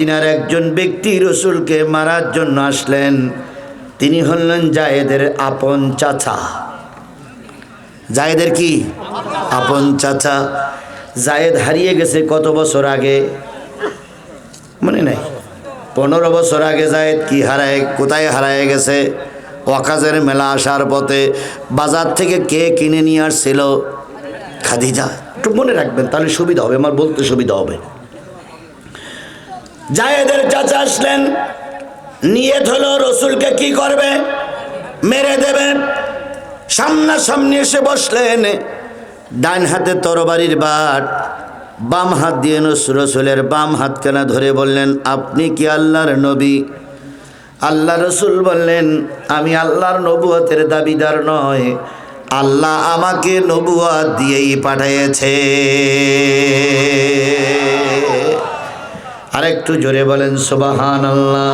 তিনার একজন ব্যক্তি রসুলকে মারার জন্য আসলেন। তিনি হলেন জায়েদের আপন চাচা। জায়েদের কি? আপন চাচা। জায়েদ হারিয়ে গেছে কত বছর আগে? মনে নাই। পনেরো বছর আগে জায়েদ কি হারায়, কোথায় হারায় গেছে? ওয়াকাজের মেলা আসার পথে বাজার থেকে কে কিনে নিয়ে আসছিল? খাদিজা। একটু মনে রাখবেন, তাহলে সুবিধা হবে, আমার বলতে সুবিধা হবে জায়েদের চাচা আসলেন, নিয়ত হলো রসুলকে কি করবে? মেরে দেবে। সামনাসামনি এসে বসলেন, ডান হাতে তরবারির বাট, বাম হাত দিয়ে রসুলের বাম হাত কেনা ধরে বললেন, আপনি কি আল্লাহর নবী? আল্লাহ রসুল বললেন, আমি আল্লাহর নবুয়তের দাবিদার নয়। আল্লাহ আমাকে নবুয়াত দিয়েই পাঠিয়েছে। আরেকটু জোরে বলেন সুবাহান আল্লাহ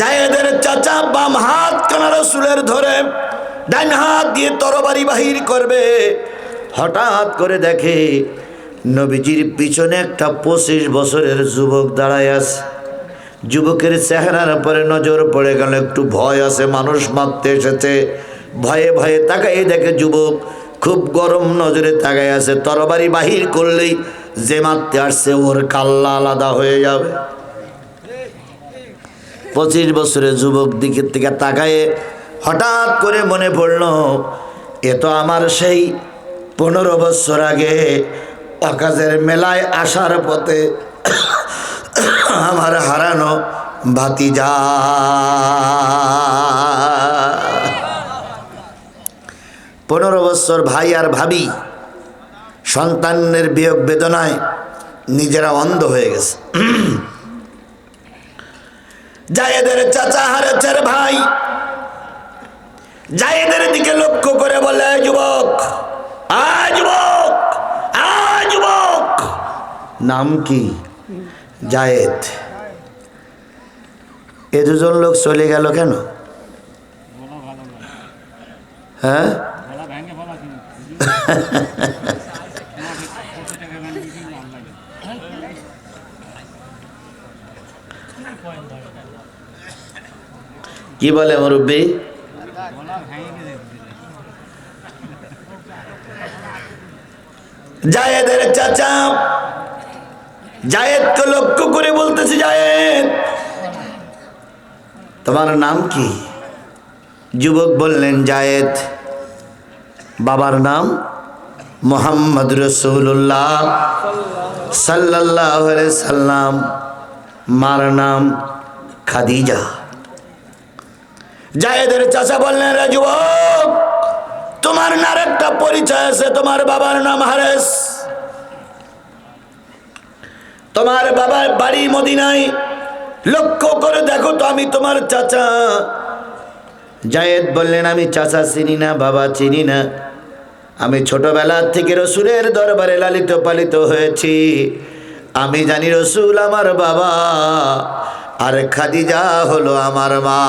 জায়েদের চাচা বাম হাত কানা রসুলের ধরে, ডান হাত দিয়ে তরবারি বাহির করবে। হঠাৎ করে দেখে নবীজির পিছনে একটা পঁচিশ বছরের যুবক দাঁড়ায় আছে। যুবকের চেহারার পরে নজর পড়ে গেল, একটু ভয় আছে, মানুষ মারতে এসেছে। ভয়ে ভয়ে তাকাই দেখে যুবক খুব গরম নজরে তাকায় আছে, তরবারি বাহির করলেই যে মারতে আসছে ওর কাল্লা আলাদা হয়ে যাবে। পঁচিশ বছরের যুবক দিকের থেকে তাকায়ে হঠাৎ করে মনে পড়ল, এ তো আমার সেই পনেরো বছর আগে অকাজের মেলায় আসার পথে আমার হারানো ভাতিজা। পনেরো বছর ভাই আর ভাবি সন্তানের বিয়োগ বেদনায় নিজেরা অন্ধ হয়ে গেছে। জায়েদের চাচা হারেছের ভাই জায়েদের দিকে লক্ষ্য করে বলে যুবক যুবক যুবক। নাম কি? জায়েদ। এ দুজন লোক চলে গেল কেন? হ্যাঁ? কি বলে মুরব্বী? জায়েদের চাচা জায়েদকে লক্ষ্য করে বলতেছে, জায়েদ। তোমার নাম কি? যুবক বললেন, জায়েদ। বাবার নাম মোহাম্মদ রসুল্লাহ সাল্লাহ সাল্লাম। মার নাম খাদিজা। জায়েদের চাচা বললেন, রে যুবক, তোমার নার একটা পরিচয় আছে, তোমার বাবার নাম হারেস। তোমার বাবার বাড়ি মদিনায় লক্ষ্য করে দেখো তো আমি তোমার চাচা। জায়েদ বললেন, আমি চাচা চিনি না, বাবা চিনি না। আমি ছোটবেলা থেকে রসুরের দরবারে লালিত পালিত হয়েছি। আমি জানি রসুল আমার বাবা, আর খাদিজা হলো আমার মা।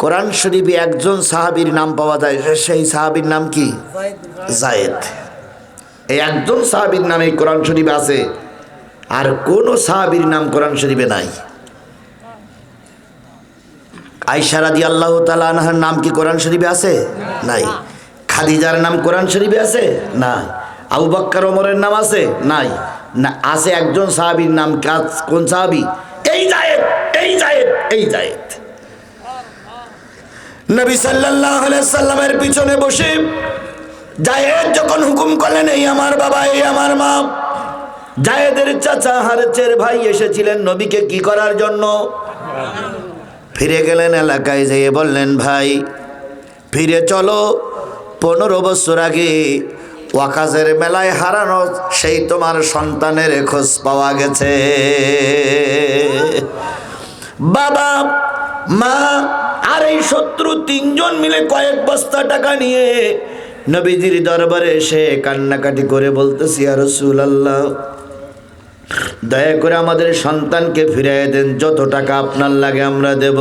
কোরআন শরীফে একজন সাহাবীর নাম পাওয়া যায়, সেই সাহাবীর নাম কি? জায়েদ। এই একজন সাহাবীর নামে কোরআন শরীফে আছে, আর কোন সাহাবীর নাম কোরআন শরীফে নাই। আইসারাদি আল্লাহ তালা আনহার নাম কি কোরআন শরীফে আছে? নাই। খাদিজার নাম কোরআন শরীফে আছে? না আবু বাক্কার ওমরের নাম আছে? নাই। না, আছে একজন সাহাবীর নাম কাজ- কোন সাহাবী? এই জায়েদ এই জায়েদ এই জায়েদ। নবী সাল্লাল্লাহু আলাইহি সাল্লামের পিছনে বসে জায়েদ যখন হুকুম করলেন, এই আমার বাবা, এই আমার মা। জায়েদের চাচা হারেচের ভাই এসেছিলেন নবীকে কি করার জন্য? ফিরে গেলেন এলাকায় যেয়ে বললেন, ভাই, ফিরে চলো। পনেরো বছর আগে ওয়াকাজের মেলায় হারানো সেই তোমার সন্তানের খোঁজ পাওয়া গেছে। বাবা, মা আর এই শত্রু তিনজন মিলে কয়েক বস্তা টাকা নিয়ে নবীজির দরবারে এসে কান্নাকাটি করে বলতেছি আর রসুল আল্লাহ দয়া করে আমাদের সন্তানকে ফিরিয়ে দেন, যত টাকা আপনার লাগে আমরা দেব।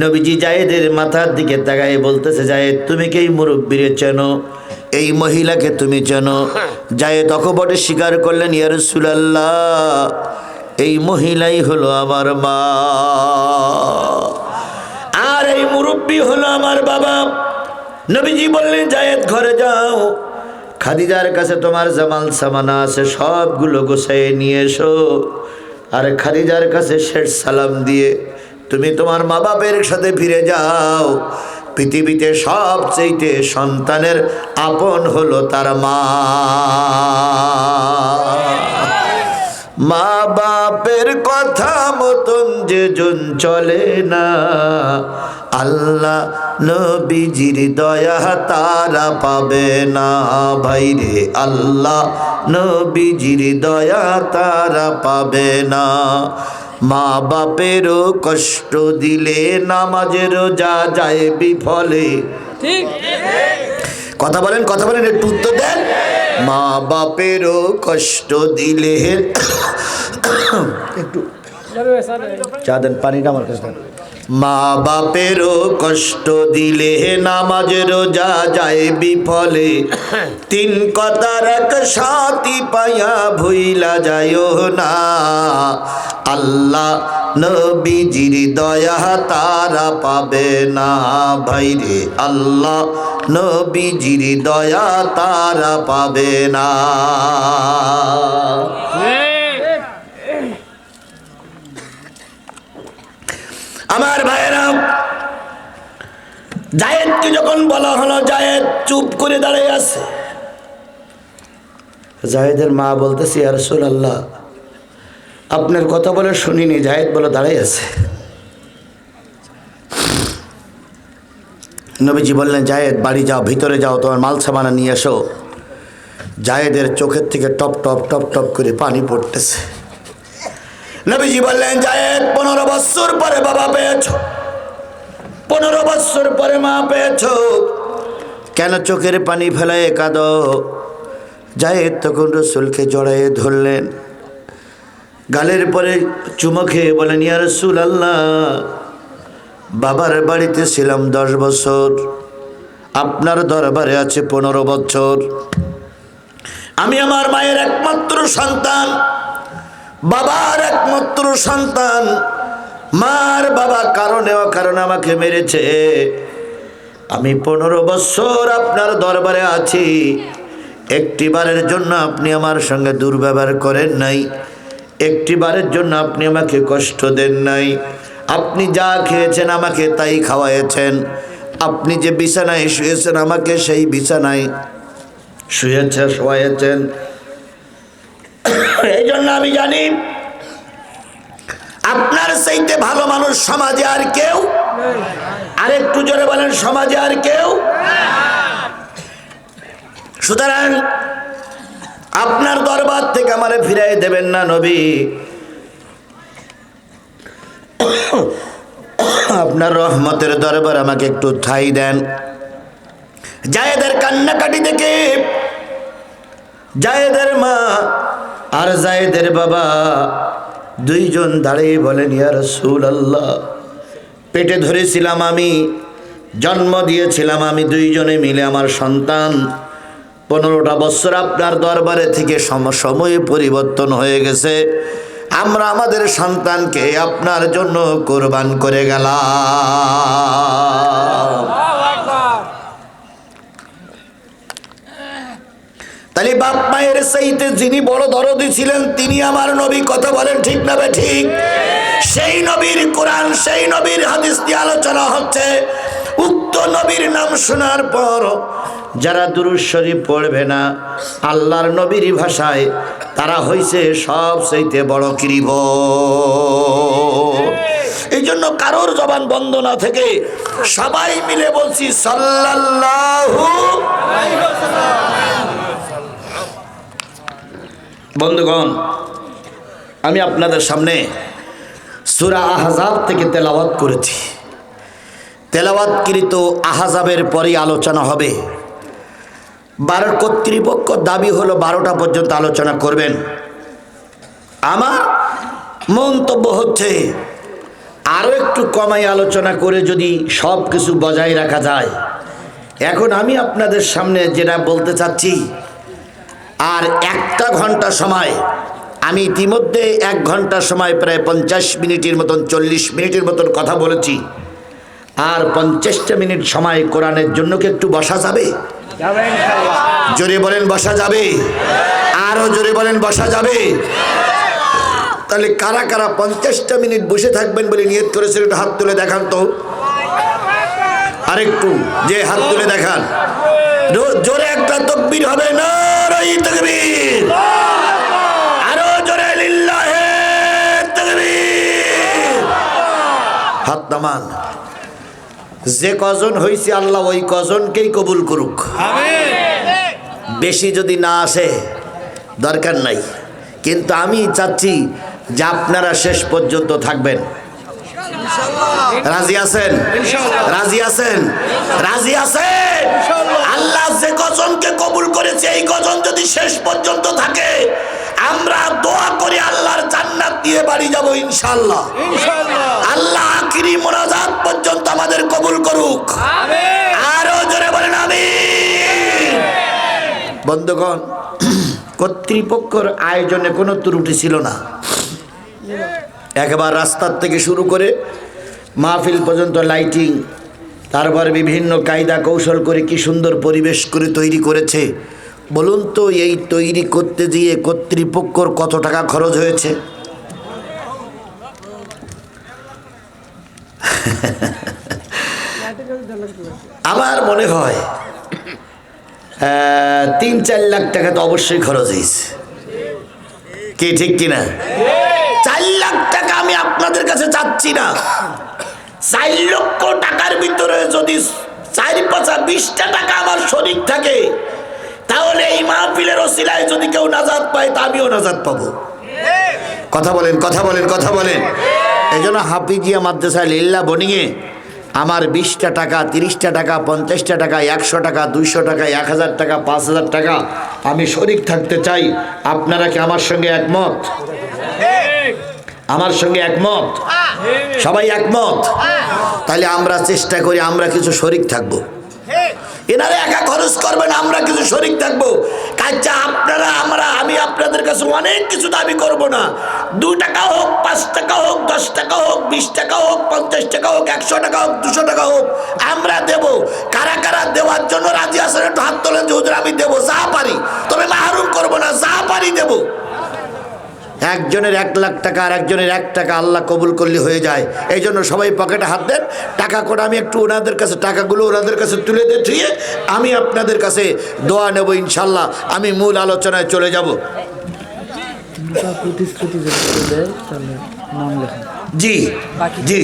নবীজি জায়েদের মাথার দিকে তাকায় বলতেছে, জায়েদ, তুমি কি এই মুরব্বীরে চেনো? এই মহিলাকে তুমি জানো যায় তকবটে স্বীকার করলেন ইয়ারসুলাল্লাহ এই মহিলাই হলো আমার মা। আর এই মুরব্বী হলো আমার বাবা। নবীজি বললেন, জায়েদ, ঘরে যাও। খাদিজার কাছে তোমার জামাল সামানা আছে, সবগুলো গোছাইয়ে নিয়ে এসো। আর খাদিজার কাছে শেষ সালাম দিয়ে তুমি তোমার মা বাপের সাথে ফিরে যাও। পৃথিবীতে সবচেয়ে সন্তানের আপন হলো তার মা। মা বাপের কথা মতন যে জন চলে না। আল্লাহ নবীজির দয়া তারা পাবে না। ভাইরে আল্লাহ নবীজির দয়া তারা পাবে না। মা বাপেরও কষ্ট দিলে নামাজেরও যা যায় বিফলে। ঠিক। কথা বলেন কথা বলেন একটু উত্তর দেন। মা বাপেরও কষ্ট দিলে একটু। চা দেন পানিটা আমার কাছে। মা বাপেরও কষ্ট দিলে নামাজেরও যা যায় বিফলে। তিন কথার এক সাথী পাইয়া ভুইলা যায় না। আল্লাহ নবীজির দয়া তারা পাবে না। ভাইরে আল্লাহ নবীজির দয়া তারা পাবে না। আমার ভাইয়েরা, জায়েদকে যখন বলা হলো, জায়েদ চুপ করে দাঁড়িয়ে আছে। জায়েদের মা বলতেছি আর আল্লাহ আপনার কথা বলে শুনিনি, জায়েদ বলে দাঁড়িয়ে আছে। নবীজি বললেন, জায়েদ, বাড়ি যাও, ভিতরে যাও, তোমার মাল সামানা নিয়ে এসো। জায়েদের চোখের থেকে টপ টপ টপ টপ করে পানি পড়তেছে। নবীজি বললেন, জায়েদ, পনেরো বছর পরে বাবা পেয়েছ। পনেরো বছর পরে মা পেয়েছ। কেন চোখের পানি ফেলায় কাঁদ? জায়েদ তখন রসুলকে জড়াইয়ে ধরলেন। গালের পরে চুমো খেয়ে বলেন, ইয়া রসুল আল্লাহ বাবার বাড়িতে ছিলাম দশ বছর। আপনার দরবারে আছে পনেরো বছর। আমি আমার মায়ের একমাত্র সন্তান। বাবার একমাত্র সন্তান। মার বাবা কারণে কারণে আমাকে মেরেছে। আমি পনেরো বছর আপনার দরবারে আছি। একটি বারের জন্য আপনি আমার সঙ্গে দুর্ব্যবহার করেন নাই। একটি বারের জন্য আপনি আমাকে কষ্ট দেন নাই। আপনি যা খেয়েছেন আমাকে তাই খাওয়াইছেন আপনি যে বিছানায় শুয়েছেন আমাকে সেই বিছানায় শুয়েছে শোয়াইছেন এই জন্য আমি জানি আপনার সেইতে ভালো মানুষ সমাজে আর কেউ? আর একটু জোরে বলেন, সমাজে আর কেউ? সুতরাং আপনার দরবার থেকে আমারে ফিরাই দেবেন না নবী। আপনার রহমতের দরবার আমাকে একটু ঠাই দেন। জায়েদের কান্নাকাটি দেখে জায়েদের মা আর জায়েদের বাবা দুইজন দাঁড়িয়ে বলেন ইয়ার সুল আল্লাহ পেটে ধরেছিলাম আমি, জন্ম দিয়েছিলাম আমি দুইজনে মিলে আমার সন্তান। পনেরোটা বছর আপনার দরবারে থেকে সম সময়ে পরিবর্তন হয়ে গেছে। আমরা আমাদের সন্তানকে আপনার জন্য কোরবান করে গেলাম। তাহলে বাপ মায়ের সেইতে যিনি বড় দরদি ছিলেন, তিনি আমার নবী, কথা বলেন ঠিক না বে ঠিক? সেই নবীর কোরআন, সেই নবীর হাদিস দিয়ে আলোচনা হচ্ছে। উক্ত নবীর নাম শোনার পর যারা দুরুদ শরীফ পড়বে না, আল্লাহর নবীর ভাষায় তারা হইছে সব সেইতে বড় কৃব এই জন্য কারোর জবান বন্ধ না থেকে সবাই মিলে বলছি, সাল্লাল্লাহু বন্ধুগণ, আমি আপনাদের সামনে সুরা আহজাব থেকে তেলাওয়াত করেছি। তেলাওয়াতকৃত আহজাবের পরেই আলোচনা হবে। বারো কর্তৃপক্ষ দাবি হলো বারোটা পর্যন্ত আলোচনা করবেন। আমার মন্তব্য হচ্ছে আরও একটু কমাই আলোচনা করে যদি সব কিছু বজায় রাখা যায়। এখন আমি আপনাদের সামনে যেটা বলতে চাচ্ছি আর একটা ঘণ্টা সময়। আমি ইতিমধ্যে এক ঘণ্টা সময় প্রায় পঞ্চাশ মিনিটের মতন চল্লিশ মিনিটের মতন কথা বলেছি। আর পঞ্চাশটা মিনিট সময় কোরআনের জন্য কি একটু বসা যাবে? জোরে বলেন বসা যাবে? আরও জোরে বলেন বসা যাবে? তাহলে কারা কারা পঞ্চাশটা মিনিট বসে থাকবেন বলে নিয়ত করেছেন একটু হাত তুলে দেখান তো। আরেকটু যে হাত তুলে দেখান। জোরে একটা তকবীর হবে। না তকবীর। আরও জোরে লিল্লাহে তকবীর। হাত নামান। যে কজন হয়েছে আল্লাহ ওই কজনকেই কবুল করুক। বেশি যদি না আসে দরকার নাই। কিন্তু আমি চাচ্ছি যে আপনারা শেষ পর্যন্ত থাকবেন। রাজি আছেন? রাজি আছেন? রাজি আছেন? করেছে এই গজন যদি শেষ পর্যন্ত থাকে আমরা দোয়া করে আল্লাহর জান্নাত দিয়ে বাড়ি যাব ইনশাআল্লাহ। আল্লাহ আখিরি মোনাজাত পর্যন্ত আমাদের কবুল করুক। আরও জোরে বলেন আমি বন্ধুগণ কর্তৃপক্ষর আয়োজনে কোনো ত্রুটি ছিল না। একবার রাস্তার থেকে শুরু করে মাহফিল পর্যন্ত লাইটিং তারপর বিভিন্ন কায়দা কৌশল করে কি সুন্দর পরিবেশ করে তৈরি করেছে বলুন তো, এই তৈরি করতে গিয়ে কর্তৃপক্ষর কত টাকা খরচ হয়েছে? আমার মনে হয় তিন চার লাখ টাকা তো অবশ্যই খরচ হয়েছে। কি, ঠিক কিনা চার লাখ টাকা আমি আপনাদের কাছে চাচ্ছি না। চার লক্ষ টাকার ভিতরে যদি চার পাঁচা বিশটা টাকা আমার শরীর থাকে তাহলে এই মাহফিলের ওসিলায় যদি কেউ নাজাদ পায়, তা আমিও নাজাদ পাবো। কথা বলেন কথা বলেন কথা বলেন। এই জন্য হাফিজিয়া মাদ্রাসা লিল্লা বনিয়ে আমার বিশটা টাকা, তিরিশটা টাকা, পঞ্চাশটা টাকা, একশো টাকা, দুইশো টাকা, এক হাজার টাকা, পাঁচ হাজার টাকা আমি শরিক থাকতে চাই। আপনারা কি আমার সঙ্গে একমত? আমার সঙ্গে একমত? সবাই একমত? তাহলে আমরা চেষ্টা করি আমরা কিছু শরিক থাকব। এনারা একা খরচ করবেন, আমরা কিছু শরিক থাকব। কাজটা আপনারা, আমরা, আমি আপনাদের কাছে অনেক কিছু দাবি করব না। দু টাকা হোক, পাঁচ টাকা হোক, দশ টাকা হোক, বিশ টাকা হোক, পঞ্চাশ টাকা হোক, একশো টাকা হোক, দুশো টাকা হোক, আমরা দেব। কারা কারা দেওয়ার জন্য রাজি আছেন একটু হাত তোলেন যে, হুজুর, আমি দেবো, যা পারি। তবে মাহরুম করব না, যা পারি দেবো। একজনের এক লাখ টাকা আর একজনের এক টাকা আল্লাহ কবুল করলে হয়ে যায়। এই জন্য সবাই পকেটে হাত দেন, টাকা করে আমি একটু ওনাদের কাছে, টাকাগুলো ওনাদের কাছে তুলে দিয়ে আমি আপনাদের কাছে দোয়া নেব ইনশাল্লাহ। আমি মূল আলোচনায় চলে যাব। প্রতিশ্রুতি নাম লেখা জি জি।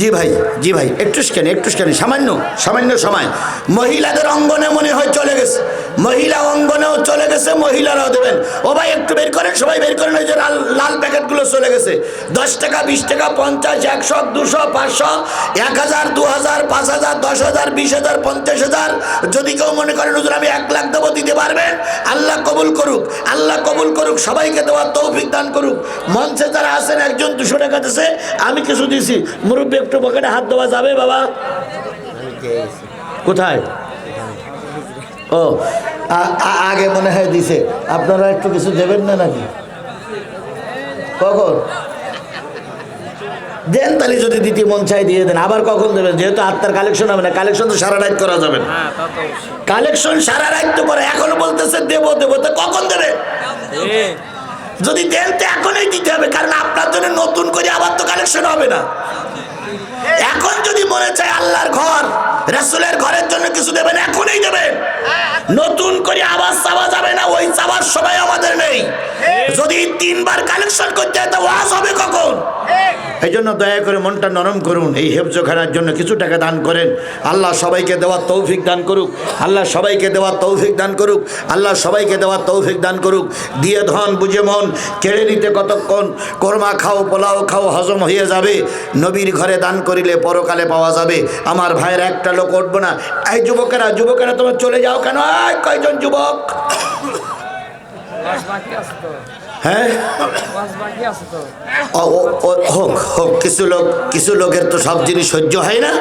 জি ভাই জি ভাই একটু স্ক্যান একটু স্ক্যান সামান্য সামান্য সময়। মহিলাদের অঙ্গনে মনে হয় চলে গেছে। মহিলা অঙ্গনেও চলে গেছে মহিলারাও দেবেন। ও ভাই একটু বের করেন সবাই বের করেন ওই যে লাল লাল প্যাকেটগুলো চলে গেছে। দশ টাকা বিশ টাকা পঞ্চাশ একশো দুশো পাঁচশো এক হাজার দু হাজার পাঁচ হাজার দশ হাজার বিশ হাজার পঞ্চাশ হাজার। যদি কেউ মনে করেন হুজুর আমি এক লাখ দেবো দিতে পারবেন? আল্লাহ কবুল করুক আল্লাহ কবুল করুক সবাইকে দেওয়ার তৌফিক দান করুক। মঞ্চে যারা আছেন একজন দুশো টাকা দিছে আমি কিছু দিছি। মুরব্বী একটু পকেটে হাত দেওয়া যাবে বাবা? কোথায়? ও আগে মনে হয় দিছে। আপনারা একটু কিছু দেবেন না নাকি? কখন? দেন তাহলে যদি দিতে মন চাই দিয়ে দেন। আবার কখন দেবেন? যেহেতু আত্মার কালেকশন হবে না কালেকশন তো সারা রাত করা যাবে না। কালেকশন সারা রাত তো করে। এখন বলতেছে দেবো দেবো। তো কখন দেবে। যদি দেন তো এখনই দিতে হবে, কারণ আপনার জন্য নতুন করে আবার তো কালেকশন হবে না। এখন যদি মনে চায় আল্লাহর ঘর, রাসুলের ঘরের জন্য কিছু দেবেন, এখনই দেবেন। নতুন করে আবার চাওয়া যাবে না ওই চাওয়ার সময় আমাদের নেই। যদি তিনবার কালেকশন করতে হয় তা ওয়াজ হবে কখন? এই জন্য দয়া করে মনটা নরম করুন এই হেফজখানার জন্য কিছু টাকা দান করেন। আল্লাহ সবাইকে দেওয়ার তৌফিক দান করুক আল্লাহ সবাইকে দেওয়ার তৌফিক দান করুক আল্লাহ সবাইকে দেওয়ার তৌফিক দান করুক। দিয়ে ধন বুঝে মন কেড়ে নিতে কতক্ষণ কোরমা খাও পোলাও খাও হজম হয়ে যাবে। নবীর ঘরে দান করিলে পরকালে পাওয়া যাবে। আমার ভাইয়ের একটা লোক উঠবো না। এই যুবকেরা যুবকেরা তোমার চলে যাও কেন? এই কয়জন যুবক? হ্যাঁ? হোক হোক কিছু লোক কিছু লোকের তো সব জিনিস সহ্য হয় না।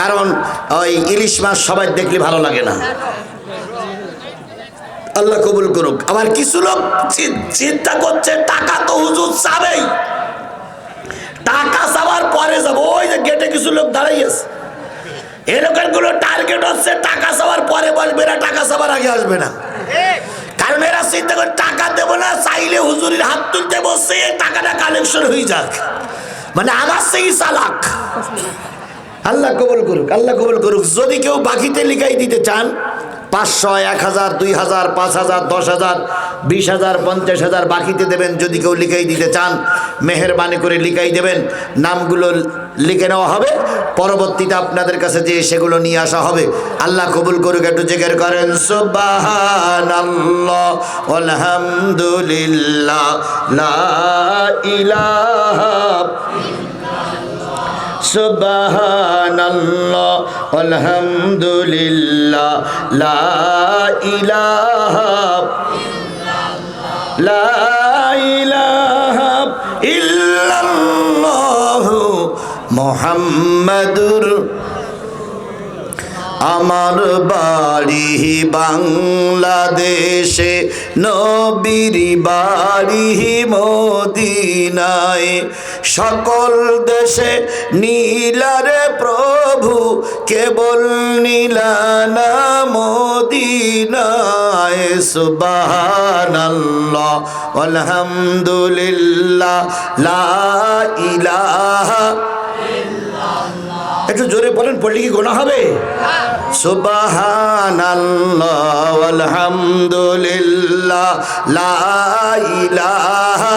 কারণ ওই ইলিশ মাছ সবাই দেখলে ভালো লাগে না। আল্লাহ কবুল করুক। আবার কিছু লোক চিন্তা করছে টাকা তো হুজুর চাবেই। টাকা চাওয়ার পরে যাব। ওই যে গেটে কিছু লোক দাঁড়াই এই লোকেরগুলো টার্গেট হচ্ছে টাকা সবার পরে বসবে না, টাকা সবার আগে আসবে না। কারণ এরা চিন্তা করে টাকা দেবো না, চাইলে হুজুরির হাত তুলতে বসে টাকাটা কালেকশন হয়ে যাক। মানে আমার সেই চালাক। আল্লাহ কবল করুক, আল্লাহ কবল করুক। যদি কেউ বাকিতে লিখাই দিতে চান পাঁচশো এক হাজার দুই হাজার পাঁচ হাজার দশ হাজার বিশ হাজার পঞ্চাশ হাজার বাকিতে দেবেন। যদি কেউ লিখাই দিতে চান, মেহরবানি করে লিখাই দেবেন। নামগুলো লিখে নেওয়া হবে। পরবর্তীতে আপনাদের কাছে যে সেগুলো নিয়ে আসা হবে, আল্লাহ কবুল করুক, একটু জেগের করেন ইলাহা সুবহানাল্লাহ আলহামদুলিল্লাহ লা আমার বাড়ি বাংলাদেশে নবীর বাড়ি মদিনায়। সকল দেশে নীলারে প্রভু কেবল নীলানা মদিনায় সুবহানাল্লাহ, আলহামদুলিল্লাহ, লা ইলাহা একটু জোরে বলেন, পড়লে কি গোনা হবে? সুবহানাল্লাহ, আলহামদুলিল্লাহ, লা ইলাহা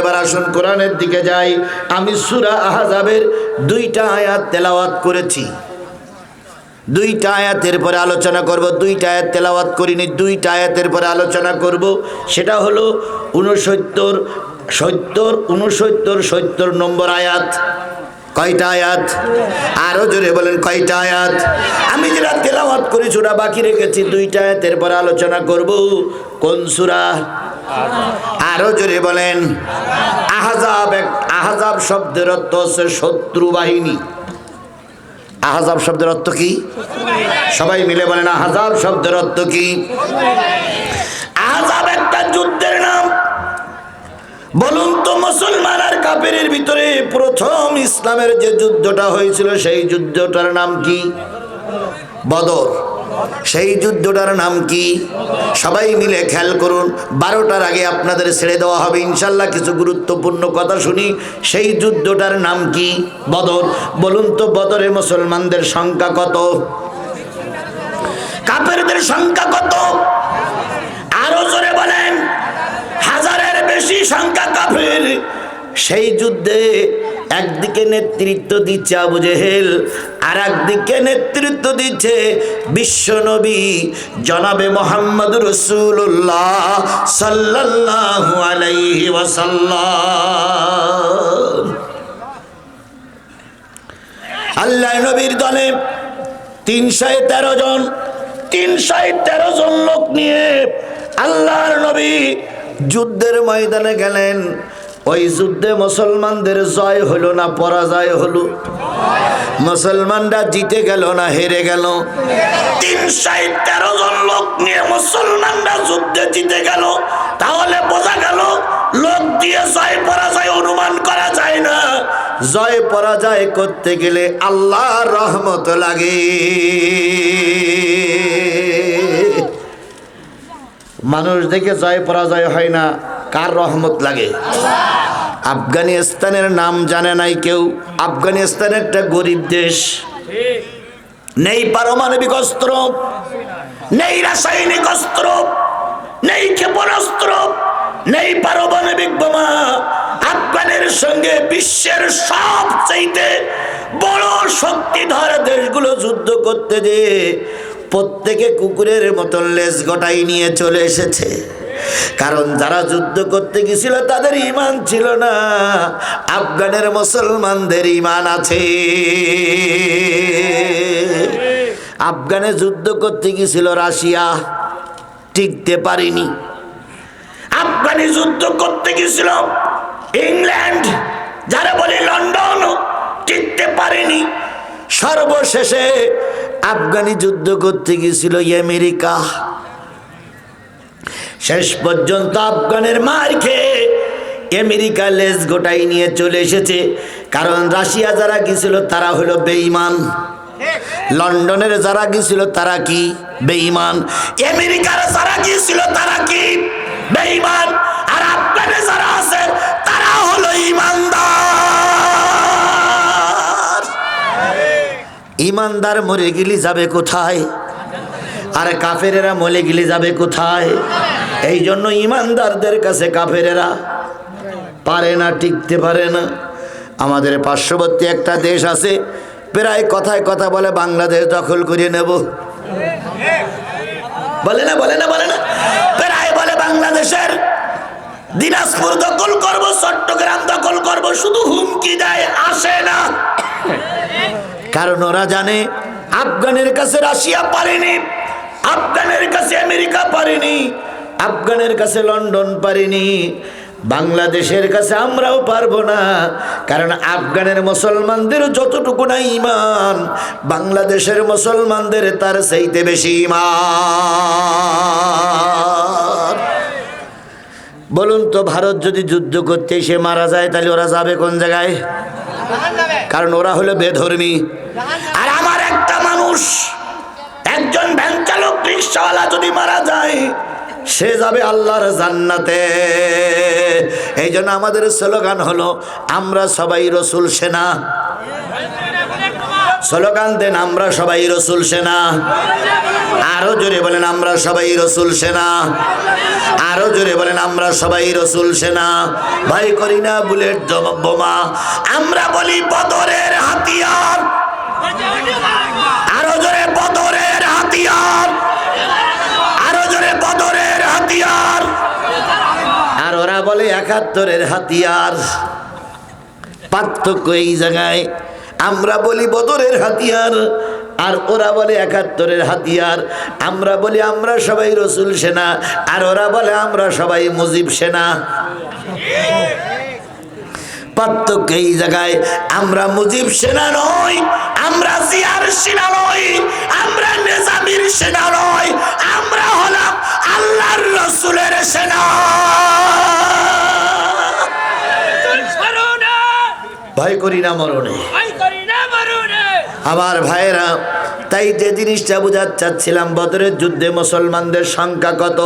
এবার আসুন কোরআনের দিকে যাই। আমি সুরা দুইটা আয়াত তেলাওয়াত করেছি। দুইটা আয়াতের পরে আলোচনা করব, দুইটা তেলাওয়াত করিনি, দুইটা আয়াতের পরে আলোচনা করব। সেটা হলো উনসত্তর সত্তর উনসত্তর সত্তর নম্বর আয়াত। কয়টা আয়াত? আরও জোরে বলেন, কয়টা আয়াত? আমি যেটা তেলাওয়াত করেছি ওটা বাকি রেখেছি, দুইটা আয়াতের পর আলোচনা করব। কোন সুরা? আরও জোরে বলেন, আহাজাব এক আহাজাব শব্দের অর্থ হচ্ছে শত্রু বাহিনী। আহাজাব শব্দের অর্থ কি? সবাই মিলে বলেন, আহাজাব শব্দের অর্থ কি? আহাজাব একটা যুদ্ধের নাম। বলুন তো মুসলমান আর কাপেরের ভিতরে প্রথম ইসলামের যে যুদ্ধটা হয়েছিল, সেই যুদ্ধটার নাম কি? বদর। সেই যুদ্ধটার নাম কি? সবাই মিলে খেয়াল করুন, বারোটার আগে আপনাদের ছেড়ে দেওয়া হবে। ইনশাল্লাহ কিছু গুরুত্বপূর্ণ কথা শুনি। সেই যুদ্ধটার নাম কি? বদর। বলুন তো বদরে মুসলমানদের সংখ্যা কত? কাপেরদের সংখ্যা কত? আরও জোরে বলেন। বেশি সংখ্যা কাফের। সেই যুদ্ধে একদিকে নেতৃত্ব দিচ্ছে আবু জেহেল আর একদিকে নেতৃত্ব দিচ্ছে বিশ্বনবী জনাবে মোহাম্মদ রসুল্লাহ ওয়াসাল্লাম। আল্লাহ নবীর দলে তিনশো তেরো জন তিনশো তেরো জন লোক নিয়ে আল্লাহর নবী যুদ্ধের ময়দানে গেলেন। ওই যুদ্ধে মুসলমানদের জয় হলো না পরাজয় হলো? মুসলমানরা জিতে গেল না হেরে গেল? তিনশো তেরো জন লোক নিয়ে মুসলমানরা যুদ্ধে জিতে গেল। তাহলে বোঝা গেল লোক দিয়ে জয় পরাজয় অনুমান করা যায় না। জয় পরাজয় করতে গেলে আল্লাহর রহমত লাগে। মানুষ দেখে জয় পরাজয় হয় না, কার রহমত লাগে? আফগানিস্তানের নাম জানে নাই কেউ, আফগানিস্তান একটা গরিব দেশ। নেই পারমাণবিক অস্ত্র, নেই রাসায়নিক অস্ত্র, নেই ক্ষেপণাস্ত্র, নেই পারমাণবিক বোমা। আফগানের সঙ্গে বিশ্বের সবচাইতে বড় শক্তিধর দেশগুলো যুদ্ধ করতে যে প্রত্যেকে কুকুরের মতন লেজ গটাই নিয়ে চলে এসেছে। কারণ যারা যুদ্ধ করতে গেছিল, তাদের ইমান ছিল না। আফগানের মুসলমানদের ইমান আছে। আফগানে যুদ্ধ করতে গেছিল রাশিয়া, টিকতে পারেনি। আফগানে যুদ্ধ করতে গেছিল ইংল্যান্ড, যারা বলি লন্ডন টিকতে পারেনি। সর্বশেষে আফগানি যুদ্ধ করতে গেছিল আমেরিকা। শেষ পর্যন্ত আফগানের মার খেয়ে আমেরিকা লেজ গোটাই নিয়ে চলে এসেছে। কারণ রাশিয়া যারা গেছিল তারা হলো বেঈমান। লন্ডনের যারা গিয়েছিল তারা কি? বেঈমান। আমেরিকার যারা গিয়েছিল তারা কি? বেঈমান। আর আফগানে যারা আছে তারা হলো ইমানদার ইমানদার মরে গেলি যাবে কোথায়? আর কাফেরেরা মরে গেলে যাবে কোথায়? এই জন্য ইমানদারদের কাছে কাফেরেরা পারে না, টিকতে পারে না। আমাদের পার্শ্ববর্তী একটা দেশ আছে, প্রায় কথায় কথা বলে, বাংলাদেশ দখল করে নেব। বলে না বলে না বলে না। প্রায় বলে, বাংলাদেশের দিনাজপুর দখল করব, চট্টগ্রাম দখল করব, শুধু হুমকি দেয়, আসে না। কারণ ওরা জানে আফগানের কাছে রাশিয়া পারেনি, আফগানের কাছে আমেরিকা পারেনি, আফগানের কাছে লন্ডন পারেনি, বাংলাদেশের কাছে আমরাও পারব না। কারণ আফগানের মুসলমানদের যতটুকু না ইমান বাংলাদেশের মুসলমানদের তার সেইতে বেশি ইমান বলুন তো, ভারত যদি যুদ্ধ করতে এসে মারা যায়, তাহলে ওরা যাবে কোন জায়গায়? কারণ ওরা হলো বেধর্মী। আর আমার একটা মানুষ, একজন ভ্যান চালক রিক্সাওয়ালা যদি মারা যায়, সে যাবে আল্লাহর জান্নাতে। এই জন্য আমাদের স্লোগান হলো, আমরা সবাই রসুল সেনা। স্লোগান আমরা সবাই রসুল সেনা। আরও জোরে বলেন, আমরা সবাই রসুল সেনা। আরও জোরে বলেন, আমরা সবাই রসুল সেনা। ভাই, করি না বুলেট বোমা। আমরা বলি বদরের হাতিয়ার। আরও জোরে, বদরের হাতিয়ার। আরও জোরে, বদরের হাতিয়ার। আর ওরা বলে, একাত্তরের হাতিয়ার। পার্থক্য এই জায়গায়। আমরা বলি বদরের হাতিয়ার আর ওরা বলে একাত্তরের হাতিয়ার। আমরা বলি আমরা সবাই রসুল সেনা আর ওরা বলে আমরা সবাই মুজিব সেনা। পার্থক্য এই জায়গায় আমরা মুজিব সেনা নই আমরা জিয়ার সেনা নই আমরা নেজামির সেনা নই আমরা হলাম আল্লাহর রসুলের সেনা। ভয় করি না মরণে। আমার ভাইয়েরা তাই যে জিনিসটা বোঝাতে চাচ্ছিলাম বদরের যুদ্ধে মুসলমানদের সংখ্যা কত?